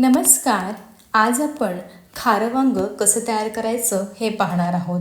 नमस्कार आज आपण खारं वांग कसं तयार करायचं हे पाहणार आहोत.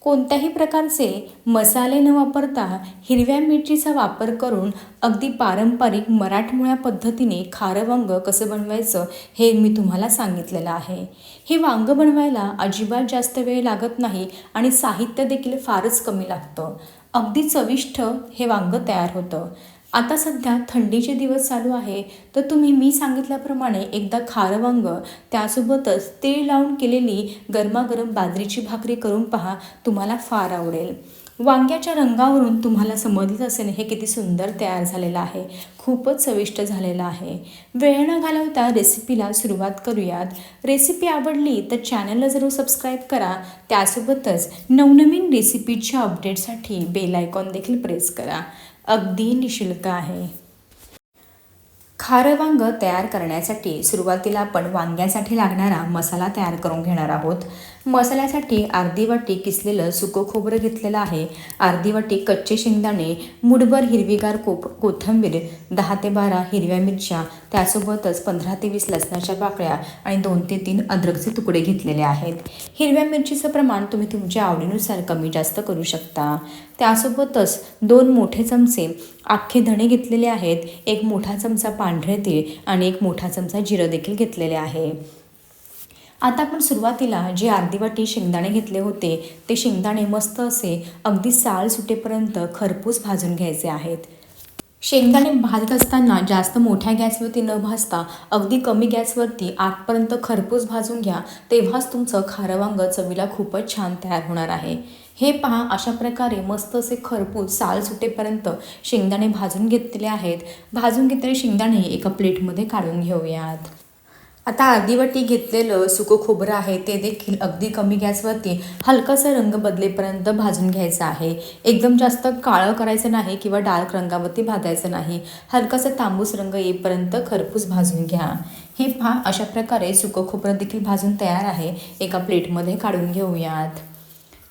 कोणत्याही प्रकारचे मसाले न वापरता हिरव्या मिरचीचा वापर करून अगदी पारंपरिक मराठमोळ्या पद्धतीने खारं वांग कसं बनवायचं हे मी तुम्हाला सांगितलेलं आहे. हे वांग बनवायला अजिबात जास्त वेळ लागत नाही आणि साहित्य देखील फारच कमी लागतं. अगदी चविष्ट हे वांग तयार होतं. आता सध्या थंडीचे दिवस चालू आहे तर तुम्ही मी सांगितल्याप्रमाणे एकदा खारं वांग त्यासोबतच तेल लावून केलेली गरमागरम बाजरीची भाकरी करून पहा तुम्हाला फार आवडेल. वांग्याच्या रंगावरून तुम्हाला समजलं असेल हे किती सुंदर तयार झालेलं आहे. खूपच चविष्ट झालेलं आहे. वेळ न घालवता रेसिपीला सुरुवात करूयात. रेसिपी आवडली तर चॅनलला जरूर सबस्क्राईब करा. त्यासोबतच नवनवीन रेसिपीच्या अपडेटसाठी बेल आयकॉन देखील प्रेस करा. अगदी निशुल्क आहे. खारं वांग तयार करण्यासाठी सुरुवातीला आपण वांग्यासाठी लागणारा मसाला तयार करून घेणार आहोत. मसाल्यासाठी अर्धी वाटी किसलेलं सुकं खोबरं घेतलेलं आहे. अर्धी वाटी कच्चे शेंगदाणे मुठभर हिरवीगार कोप कोथंबीर दहा ते बारा हिरव्या मिरच्या त्यासोबतच पंधरा ते वीस लसणाच्या पाकळ्या आणि दोन ते तीन अद्रकचे तुकडे घेतलेले आहेत. हिरव्या मिरचीचं प्रमाण तुम्ही तुमच्या आवडीनुसार कमी जास्त करू शकता. त्यासोबतच दोन मोठे चमचे अख्खे धणे घेतलेले आहेत. एक मोठा चमचा पांढरे तीळ आणि एक मोठा चमचा जिरं देखील घेतलेले आहे. आता आपण सुरुवातीला जे अर्धी वाटी शेंगदाणे घेतले होते ते शेंगदाणे मस्त असे अगदी साल सुटेपर्यंत खरपूस भाजून घ्यायचे आहेत. शेंगदाणे भाजत असताना जास्त मोठ्या गॅसवरती न भाजता अगदी कमी गॅसवरती आतपर्यंत खरपूस भाजून घ्या तेव्हाच तुमचं खारं वांग चवीला खूपच छान तयार होणार आहे. हे पहा अशा प्रकारे मस्त असे खरपूस साल सुटेपर्यंत शेंगदाणे भाजून घेतलेले आहेत. भाजून घेतलेले शेंगदाणे एका प्लेटमध्ये काढून घेऊयात. आता अर्धीवटी घेतलेलं सुकं खोबरं आहे ते देखील अगदी कमी गॅसवरती हलकासा रंग बदलेपर्यंत भाजून घ्यायचं आहे. एकदम जास्त काळं करायचं नाही किंवा डार्क रंगावरती भाजायचं नाही. हलकासा तांबूस रंग येईपर्यंत खरपूस भाजून घ्या. हे पहा अशा प्रकारे सुकं खोबरं देखील भाजून तयार आहे. एका प्लेटमध्ये काढून घेऊयात.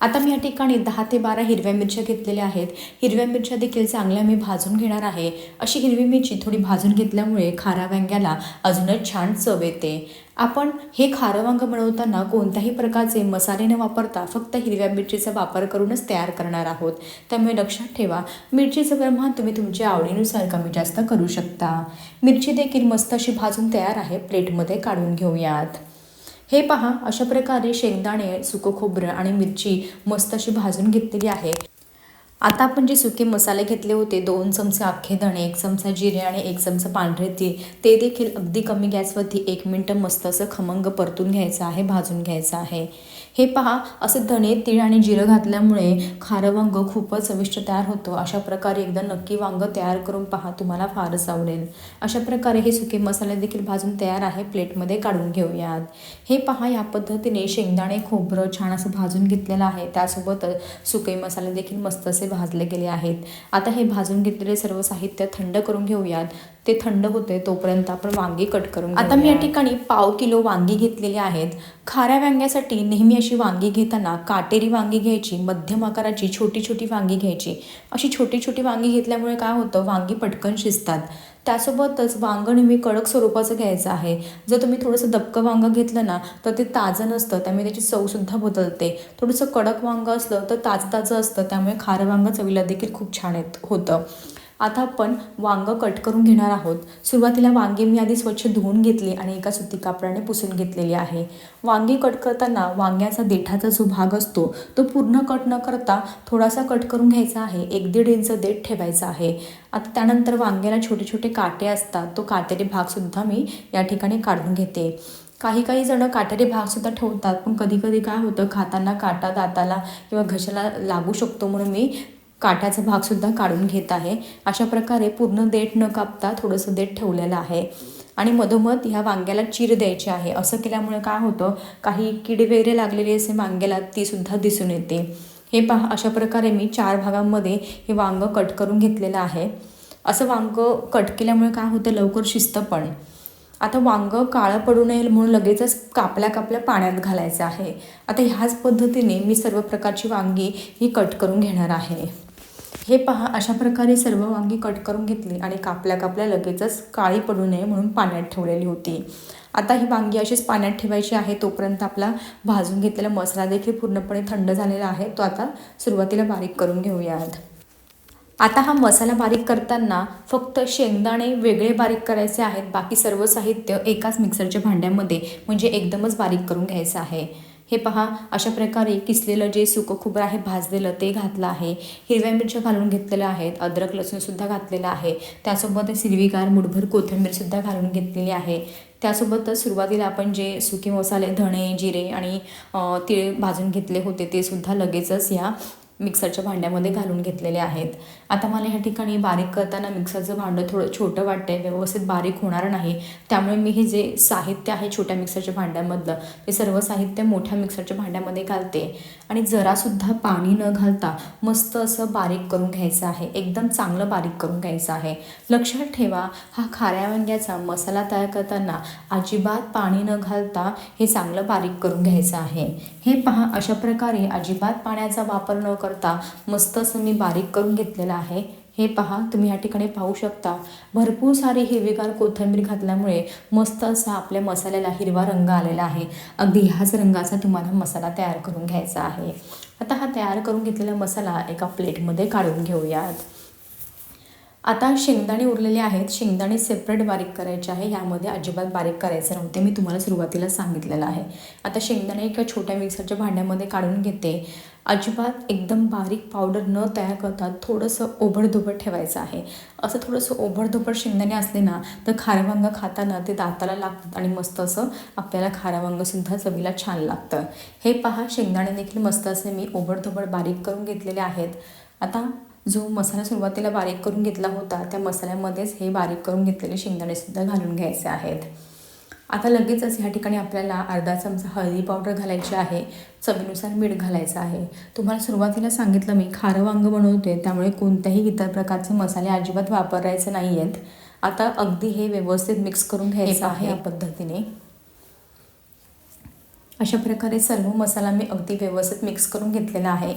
आता मी या ठिकाणी दहा ते बारा हिरव्या मिरच्या घेतलेल्या आहेत. हिरव्या मिरच्या देखील चांगल्या मी भाजून घेणार आहे. अशी हिरवी मिरची थोडी भाजून घेतल्यामुळे खारा वांग्याला अजूनच छान चव येते. आपण हे खारं वांग बनवताना कोणत्याही प्रकारचे मसाले न वापरता फक्त हिरव्या मिरचीचा वापर करूनच तयार करणार आहोत. त्यामुळे लक्षात ठेवा मिरचीचं प्रमाण तुम्ही तुमच्या आवडीनुसार कमी जास्त करू शकता. मिरची देखील मस्त अशी भाजून तयार आहे. प्लेटमध्ये काढून घेऊयात. हे पहा अशा प्रकारे शेंगदाणे सुकं खोबरं आणि मिरची मस्त अशी भाजून घेतलेली आहे. आता आपण जे सुके मसाले घेतले होते दोन चमचे अख्खे धणे एक चमचा जिरे आणि एक चमचा पांढरे तीळ ते देखील अगदी कमी गॅसवरती एक मिनटं मस्त असं खमंग परतून घ्यायचं आहे भाजून घ्यायचं आहे. हे पहा असे धणे तीळ आणि जिरं घातल्यामुळे खारं वांग खूपच चविष्ट तयार होतं. अशा प्रकारे एकदा नक्की वांग तयार करून पहा तुम्हाला फारच आवडेल. अशा प्रकारे हे सुके मसाले देखील भाजून तयार आहे प्लेटमध्ये काढून घेऊयात. हे पहा या पद्धतीने शेंगदाणे खोबरं छान असं भाजून घेतलेलं आहे. त्यासोबतच सुके मसाले देखील मस्त असे भाजले गेले आहेत. आता हे भाजून घेतलेले सर्व साहित्य थंड करून घेऊयात. ते थंड होते तोपर्यंत आपण वांगी कट करून आता मी या ठिकाणी पाव किलो वांगी घेतलेली आहेत. खाऱ्या वांग्यासाठी नेहमी अशी वांगी घेताना काटेरी वांगी घ्यायची मध्यम आकाराची छोटी छोटी वांगी घ्यायची. अशी छोटी छोटी वांगी घेतल्यामुळे काय होतं? वांगी पटकन शिजतात. त्यासोबतच वांगं नेहमी कडक स्वरूपाचं घ्यायचं आहे. जर तुम्ही थोडंसं दबकं वांगं घेतलं ना तर ते ताजं नसतं त्यामुळे त्याची चवसुद्धा बदलते. थोडंसं कडक वांगं असलं तर ताजं ताजं असतं त्यामुळे खारं वांगं चवीला देखील खूप छान येत होतं. आता आपण वांगं कट करून घेणार आहोत. सुरुवातीला वांगे मी आधी स्वच्छ धुवून घेतली आणि एका सुती कापडाने पुसून घेतलेली आहे. वांगी कट करताना वांग्याचा देठाचा जो भाग असतो तो पूर्ण कट न करता थोडासा कट करून घ्यायचा आहे. एक दीड इंच देठ ठेवायचा आहे. आता त्यानंतर वांग्याला छोटे छोटे काटे असतात तो काटेरी भागसुद्धा मी या ठिकाणी काढून घेते. काही काही जणं काटेरी भागसुद्धा ठेवतात पण कधी कधी काय होतं खाताना काटा दाताला किंवा घशाला लागू शकतो म्हणून मी काठाचा भागसुद्धा काढून घेत आहे. अशा प्रकारे पूर्ण देठ न कापता थोडंसं देठ ठेवलेलं आहे. आणि मधोमध ह्या वांग्याला चीर द्यायची आहे. असं केल्यामुळे काय होतं? काही किडे वगैरे लागलेले असे वांग्याला तीसुद्धा दिसून येते. हे पहा अशा प्रकारे मी चार भागांमध्ये हे वांग कट करून घेतलेलं आहे. असं वांग कट केल्यामुळे काय होतं? लवकर शिस्त पण. आता वांग काळं पडू नये म्हणून लगेचच कापल्या कापल्या पाण्यात घालायचं आहे. आता ह्याच पद्धतीने मी सर्व प्रकारची वांगी ही कट करून घेणार आहे. हे पहा अशा प्रकारे सर्व वांगी कट करून घेतली आणि कापल्या कापल्या लगेचच काळी पडू नये म्हणून पाण्यात ठेवलेली होती. आता ही वांगी अशीच पाण्यात ठेवायची आहे तोपर्यंत आपला भाजून घेतलेला मसाला देखील पूर्णपणे थंड झालेला आहे. तो आता सुरुवातीला बारीक करून घेऊयात. आता हा मसाला बारीक करताना फक्त शेंगदाणे वेगळे बारीक करायचे आहेत. बाकी सर्व साहित्य एकाच मिक्सरच्या भांड्यामध्ये म्हणजे एकदमच बारीक करून घ्यायचं आहे. हे पहा अशा प्रकारे किसलेलं जे सुकं खोबरं आहे भाजलेलं ते घातलं आहे. हिरव्या मिरच्या घालून घेतलेल्या आहेत. अद्रक लसूणसुद्धा घातलेलं आहे. त्यासोबत हिरवीगार मुठभर कोथिंबीरसुद्धा घालून घेतलेली आहे. त्यासोबतच सुरुवातीला आपण जे सुके मसाले धणे जिरे आणि तिळ भाजून घेतले होते ते सुद्धा लगेचच या मिक्सरच्या भांड्यामध्ये घालून घेतलेले आहेत. आता मला ह्या ठिकाणी बारीक करताना मिक्सरचं भांडं थोडं छोटं वाटतंय व्यवस्थित बारीक होणार नाही. त्यामुळे मी हे जे साहित्य आहे छोट्या मिक्सरच्या भांड्यामधलं ते सर्व साहित्य मोठ्या मिक्सरच्या भांड्यामध्ये घालते. आणि जरासुद्धा पाणी न घालता मस्त असं बारीक करून घ्यायचं आहे. एकदम चांगलं बारीक करून घ्यायचं आहे. लक्षात ठेवा हा खाऱ्या वांग्याचा मसाला तयार करताना अजिबात पाणी न घालता हे चांगलं बारीक करून घ्यायचं आहे. हे पहा अशा प्रकारे अजिबात पाण्याचा वापर न कर करता मस्त असं मी बारीक करून घेतलेलं आहे. हे पहा तुम्ही या ठिकाणी पाहू शकता. भरपूर सारी हिरवीगार कोथिंबीर घातल्यामुळे मस्त असा आपल्या मसाल्याला हिरवा रंग आलेला आहे. अगदी ह्याच रंगाचा तुम्हाला मसाला तयार करून घ्यायचा आहे. आता हा तयार करून घेतलेला मसाला एका प्लेटमध्ये काढून घेऊयात. आता शेंगदाणे उरलेले आहेत. शेंगदाणे सेपरेट बारीक करायचे आहे. यामध्ये अजिबात बारीक करायचे नव्हते. मी तुम्हाला सुरुवातीला सांगितलेलं आहे. आता शेंगदाणे एका छोट्या मिक्सरच्या भांड्यामध्ये काढून घेते. अजिबात एकदम बारीक पावडर न तयार करता थोडंसं ओबडधोबड ठेवायचं आहे. असं थोडंसं ओबडधोबड शेंगदाणे असले ना तर खारवांग खाताना ते दाताला लागतात आणि मस्त असं आपल्याला खारवांगसुद्धा चवीला छान लागतं. हे पहा शेंगदाणे देखील मस्त असे मी ओबडधोबड बारीक करून घेतलेले आहेत. आता जो मसाला सुरुवातीला बारीक करून घेतला होता त्या मसाल्यामध्येच हे बारीक करून घेतलेले शेंगदाणेसुद्धा घालून घ्यायचे आहेत. आता लगेचच ह्या ठिकाणी आपल्याला अर्धा चमचा हळदी पावडर घालायची आहे चवीनुसार मीठ घालायचं आहे. तुम्हाला सुरुवातीला सांगितलं मी खारं वांग बनवते त्यामुळे कोणत्याही इतर प्रकारचे मसाले अजिबात वापरायचे नाही आहेत आता अगदी हे व्यवस्थित मिक्स करून घ्यायचं आहे या पद्धतीने. अशा प्रकारे सर्व मसाला मी अगदी व्यवस्थित मिक्स करून घेतलेला आहे.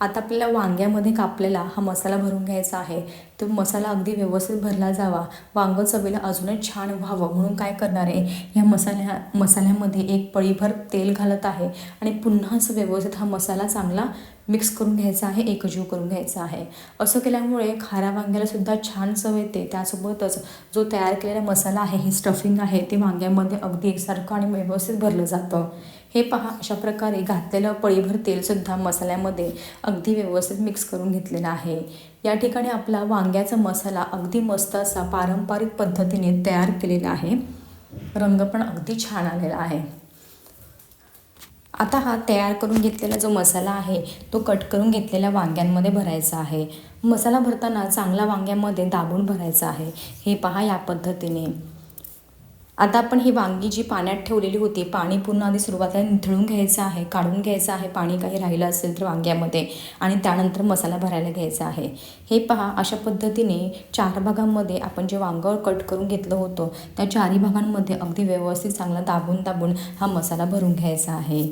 आता आपल्याला वांग्यामध्ये कापलेला हा मसाला भरून घ्यायचा आहे. तो मसाला अगदी व्यवस्थित भरला जावा. वांगं चवीला अजूनच छान व्हावं म्हणून काय करणार आहे? या मसाल्या मसाल्यामध्ये एक पळीभर तेल घालत आहे आणि पुन्हा असं व्यवस्थित हा मसाला चांगला मिक्स करून घ्यायचा आहे एकजीव करून घ्यायचा आहे. असं केल्यामुळे खाऱ्या वांग्यालासुद्धा छान चव येते. त्यासोबतच जो तयार केलेला मसाला आहे हे स्टफिंग आहे ते वांग्यामध्ये अगदी एकसारखं आणि व्यवस्थित भरलं जातं. हे पहा अशा प्रकारे घातलेलं पळीभर तेलसुद्धा मसाल्यामध्ये अगदी व्यवस्थित मिक्स करून घेतलेलं आहे. या ठिकाणी आपला वांग्याचा मसाला अगदी मस्त असा पारंपरिक पद्धतीने तयार केलेला आहे. रंग पण अगदी छान आलेला आहे. आता हा तयार करून घेतलेला जो मसाला आहे तो कट करून घेतलेल्या वांग्यांमध्ये भरायचा आहे. मसाला भरताना चांगला वांग्यामध्ये दाबून भरायचा आहे. हे पहा या पद्धतीने. आता आपण ही वांगी जी पाण्यात ठेवलेली होती पाणी पूर्ण आधी सुरुवातीला निथळून घ्यायचं आहे काढून घ्यायचं आहे पाणी काही राहिलं असेल तर वांग्यामध्ये आणि त्यानंतर मसाला भरायला घ्यायचा आहे. हे पहा अशा पद्धतीने चार भागांमध्ये आपण जे वांगं कट करून घेतलं होतं त्या चारही भागांमध्ये अगदी व्यवस्थित चांगला दाबून दाबून हा मसाला भरून घ्यायचा आहे.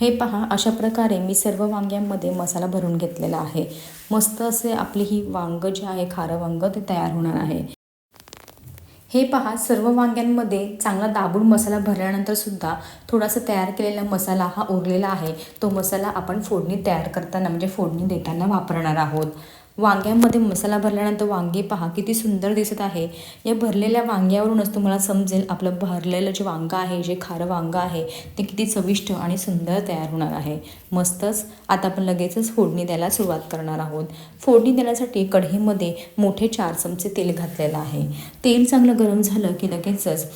हे पहा अशा प्रकारे मी सर्व वांग्यांमध्ये मसाला भरून घेतलेला आहे. मस्त असे आपली ही वांग जे आहे खारं वांग ते तयार होणार आहे. हे पहा सर्व वांग्यांमध्ये चांगला दाबून मसाला भरल्यानंतर सुद्धा थोडासा तयार केलेला मसाला हा उरलेला आहे. तो मसाला आपण फोडणी तयार करताना म्हणजे फोडणी देताना वापरणार आहोत. वांग्यामध्ये मसाला भरल्यानंतर वांगे पहा किती सुंदर दिसत आहे. या भरलेल्या वांग्यावरूनच तुम्हाला समजेल आपलं भरलेलं जे वांगं आहे जे खारं वांगं आहे ते किती चविष्ट आणि सुंदर तयार होणार आहे. मस्तच आता आपण लगेचच फोडणी द्यायला सुरुवात करणार आहोत. फोडणी देण्यासाठी कढईमध्ये मोठे चार चमचे तेल घातलेलं आहे. तेल चांगलं गरम झालं की लगेचच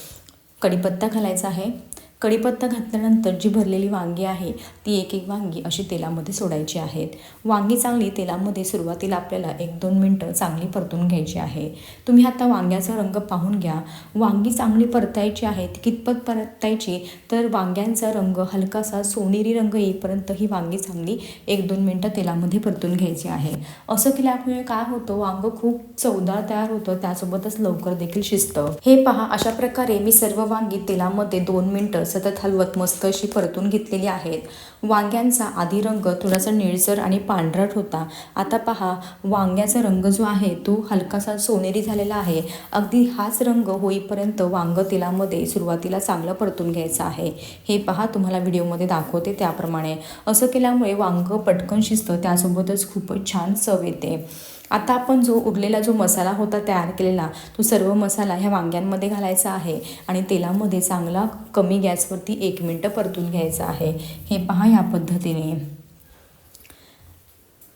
कढीपत्ता घालायचा आहे. कढीपत्ता घातल्यानंतर जी भरलेली वांगी आहे ती एक एक वांगी अशी तेलामध्ये सोडायची आहेत. वांगी चांगली तेलामध्ये सुरुवातीला आपल्याला एक दोन मिनटं चांगली परतून घ्यायची आहे. तुम्ही आता वांग्याचा रंग पाहून घ्या. वांगी चांगली परतायची आहेत कितपत परतायची? तर वांग्यांचा रंग हलकासा सोनेरी रंग येईपर्यंत ही वांगी चांगली एक दोन मिनटं तेलामध्ये परतून घ्यायची आहे. असं केल्यामुळे काय होतं? वांग खूप चवदार तयार होतं त्यासोबतच लवकर देखील शिजतं. हे पहा अशा प्रकारे मी सर्व वांगी तेलामध्ये दोन मिनटं सतत हलवत मस्त अशी परतून घेतलेली आहेत. वांग्यांचा आधी रंग थोडासा निळसर आणि पांढरट होता. आता पहा वांग्याचा रंग जो आहे तो हलकासा सोनेरी झालेला आहे. अगदी हाच रंग होईपर्यंत वांग तेलामध्ये सुरुवातीला चांगलं परतून घ्यायचं आहे. हे पहा तुम्हाला व्हिडिओमध्ये दाखवते त्याप्रमाणे. असं केल्यामुळे वांग पटकन शिजतं त्यासोबतच खूपच छान चव येते. आता आपण जो उरलेला जो मसाला होता तयार केलेला तो सर्व मसाला ह्या वांग्यांमध्ये घालायचा आहे आणि तेलामध्ये चांगला कमी गॅसवरती एक मिनटं परतून घ्यायचा आहे. हे पहा या पद्धतीने.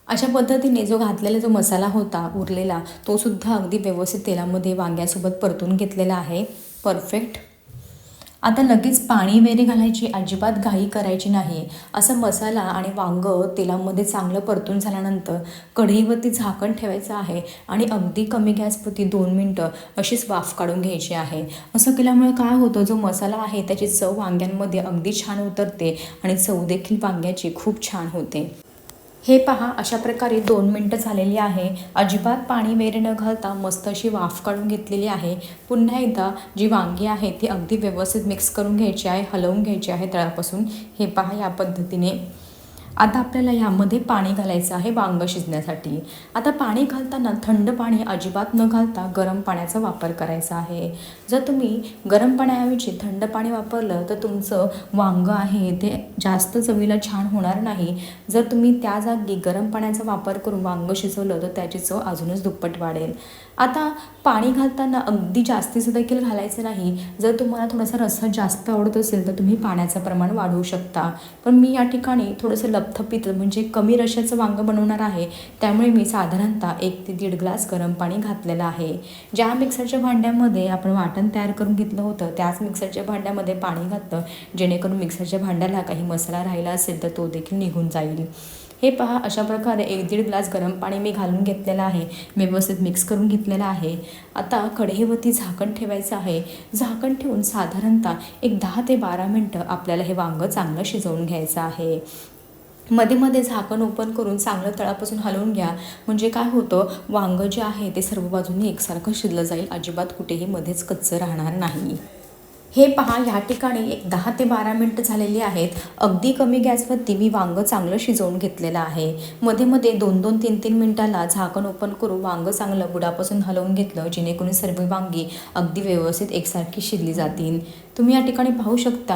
अशा पद्धतीने जो घातलेला जो मसाला होता उरलेला तो सुद्धा अगदी व्यवस्थित तेलामध्ये वांग्यासोबत परतून घेतलेला आहे. परफेक्ट आता लगेच पाणी वगैरे घालायची अजिबात घाई करायची नाही. असं मसाला आणि वांगं तेलामध्ये चांगलं परतून झाल्यानंतर कढईवरती झाकण ठेवायचं आहे आणि अगदी कमी गॅसवरती दोन मिनटं अशीच वाफ काढून घ्यायची आहे. असं केल्यामुळे काय होतं जो मसाला आहे त्याची चव वांग्यांमध्ये अगदी छान उतरते आणि चव देखील वांग्याची खूप छान होते. हे पहा अशा प्रकारे दोन मिनटं झालेली आहे. अजिबात पाणी वेर न घालता मस्त अशी वाफ काढून घेतलेली आहे. पुन्हा एकदा जी वांगी आहे ती अगदी व्यवस्थित मिक्स करून घ्यायची आहे हलवून घ्यायची आहे तळापासून. हे पहा या पद्धतीने. आता आपल्याला ह्यामध्ये पाणी घालायचं आहे वांग शिजण्यासाठी. आता पाणी घालताना थंड पाणी अजिबात न घालता गरम पाण्याचा वापर करायचा आहे. जर तुम्ही गरम पाण्याऐवजी थंड पाणी वापरलं तर तुमचं वांग आहे ते जास्त चवीला छान होणार नाही. जर तुम्ही त्या जागी गरम पाण्याचा वापर करून वांग शिजवलं तर त्याची चव अजूनच दुप्पट वाढेल. आता पाणी घालताना अगदी जास्तीचं देखील घालायचं नाही. जर तुम्हाला थोडासा रस्सा जास्त आवडत असेल तर तुम्ही पाण्याचं प्रमाण वाढवू शकता. पण मी या ठिकाणी थोडंसं लपथपित म्हणजे कमी रशाचं वांगं बनवणार आहे. त्यामुळे मी साधारणतः एक ते दीड ग्लास गरम पाणी घातलेलं आहे. ज्या मिक्सरच्या भांड्यामध्ये आपण वाटण तयार करून घेतलं होतं त्याच मिक्सरच्या भांड्यामध्ये पाणी घातलं जेणेकरून मिक्सरच्या भांड्याला काही मसाला राहिला असेल तर तो देखील निघून जाईल. हे पहा अशा प्रकारे एक दीड ग्लास गरम पाणी मी घालून घेतलेलं आहे. व्यवस्थित मिक्स करून घेतलेलं आहे. आता कढईवरती झाकण ठेवायचं आहे. झाकण ठेवून साधारणतः एक दहा ते बारा मिनटं आपल्याला हे वांगं चांगलं शिजवून घ्यायचं आहे. मध्ये मध्ये झाकण ओपन करून चांगलं तळापासून हलवून घ्या. म्हणजे काय होतं वांगं जे आहे ते सर्व बाजूंनी एकसारखं शिजलं जाईल. अजिबात कुठेही मध्येच कच्चं राहणार नाही. हे पहा ह्या ठिकाणी एक दहा ते बारा मिनटं झालेली आहेत. अगदी कमी गॅसवरती मी वांगं चांगलं शिजवून घेतलेलं आहे. मध्ये मध्ये दोन दोन तीन तीन मिनटाला झाकण ओपन करून वांगं चांगलं बुडापासून हलवून घेतलं जेणेकरून सर्व वांगी अगदी व्यवस्थित एकसारखी शिजली जातील. तुम्ही या ठिकाणी पाहू शकता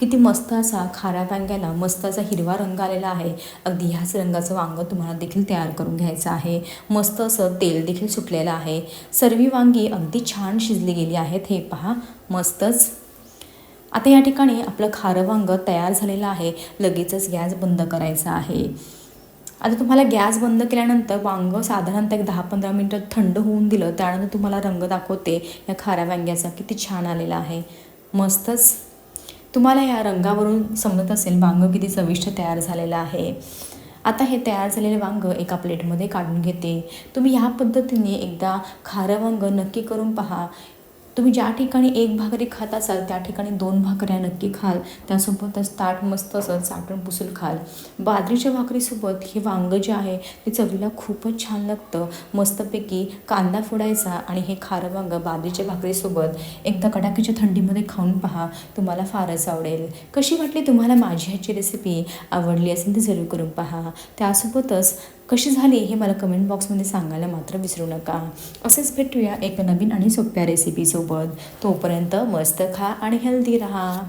किती मस्त असा खाऱ्या वांग्याला मस्त असा हिरवा रंग आलेला आहे. अगदी ह्याच रंगाचं वांग तुम्हाला देखील तयार करून घ्यायचं आहे. मस्त असं तेल देखील सुटलेलं आहे. सर्व वांगी अगदी छान शिजली गेली आहेत हे पहा मस्तच. आता या ठिकाणी आपलं खारं वांग तयार झालेलं आहे. लगेचच गॅस बंद करायचा आहे. आता तुम्हाला गॅस बंद केल्यानंतर वांग साधारणतः एक दहा पंधरा मिनटं थंड होऊन दिलं त्यानंतर तुम्हाला रंग दाखवते. या खाऱ्या वांग्याचा किती छान आलेला आहे. मस्तच. तुम्हाला या रंगावरून समजत असेल वांग किती चविष्ट तयार झालेलं आहे. आता हे तयार झालेले वांग एका प्लेटमध्ये काढून घेते. तुम्ही ह्या पद्धतीने एकदा खारं वांग नक्की करून पहा. तुम्ही ज्या ठिकाणी एक भाकरी खात असाल त्या ठिकाणी दोन भाकऱ्या नक्की खाल. त्यासोबतच ताट मस्त असं साठण पुसून खाल. बाजरीच्या भाकरीसोबत हे वांगं जे आहे ते चवीला खूपच छान लागतं. मस्तपैकी कांदा फोडायचा आणि हे खारं वांगं बाजरीच्या भाकरीसोबत एकदा कडाकीच्या थंडीमध्ये खाऊन पहा. तुम्हाला फारच आवडेल. कशी वाटली तुम्हाला माझी ह्याची रेसिपी आवडली असेल तर जरूर करून पहा. त्यासोबतच कशी झाली हे मला कमेंट बॉक्समध्ये सांगायला मात्र विसरू नका. असेच भेटूया एक नवीन आणि सोप्या रेसिपीसोबत तोपर्यंत मस्त खा आणि हेल्दी राहा.